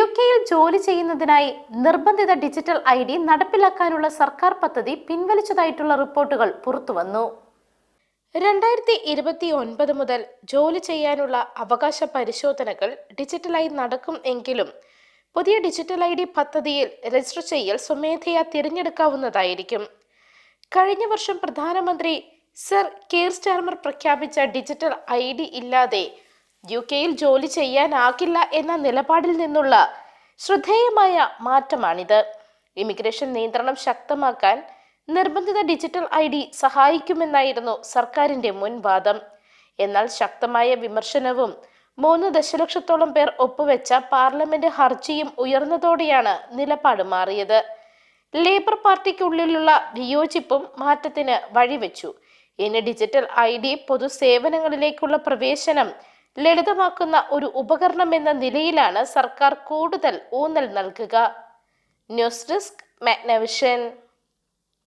U കെയിൽ ജോലി ചെയ്യുന്നതിനായി നിർബന്ധിത ഡിജിറ്റൽ ഐ ഡി നടപ്പിലാക്കാനുള്ള സർക്കാർ പദ്ധതി പിൻവലിച്ചതായിട്ടുള്ള റിപ്പോർട്ടുകൾ പുറത്തുവന്നു. രണ്ടായിരത്തി ഇരുപത്തി ഒൻപത് മുതൽ ജോലി ചെയ്യാനുള്ള അവകാശ പരിശോധനകൾ ഡിജിറ്റലായി നടക്കും എങ്കിലും പുതിയ ഡിജിറ്റൽ ഐ ഡി പദ്ധതിയിൽ രജിസ്റ്റർ ചെയ്യൽ സ്വമേധയാ തിരഞ്ഞെടുക്കാവുന്നതായിരിക്കും. കഴിഞ്ഞ വർഷം പ്രധാനമന്ത്രി സർ കെയർ സ്റ്റാർമർ പ്രഖ്യാപിച്ച ഡിജിറ്റൽ ഐ ഡി ഇല്ലാതെ യു കെയിൽ ജോലി ചെയ്യാനാകില്ല എന്ന നിലപാടിൽ നിന്നുള്ള ശ്രദ്ധേയമായ മാറ്റമാണിത്. ഇമിഗ്രേഷൻ നിയന്ത്രണം ശക്തമാക്കാൻ നിർബന്ധിത ഡിജിറ്റൽ ഐ ഡി സഹായിക്കുമെന്നായിരുന്നു സർക്കാരിന്റെ മുൻ വാദം. എന്നാൽ ശക്തമായ വിമർശനവും മൂന്ന് ദശലക്ഷത്തോളം പേർ ഒപ്പുവെച്ച പാർലമെന്റ് ഹർജിയും ഉയർന്നതോടെയാണ് നിലപാട് മാറിയത്. ലേബർ പാർട്ടിക്കുള്ളിലുള്ള വിയോജിപ്പും മാറ്റത്തിന് വഴിവെച്ചു. ഇനി ഡിജിറ്റൽ ഐ ഡി പൊതുസേവനങ്ങളിലേക്കുള്ള പ്രവേശനം ലളിതമാക്കുന്ന ഒരു ഉപകരണം എന്ന നിലയിലാണ് സർക്കാർ കൂടുതൽ ഊന്നൽ നൽകുക. News desk Magnavision.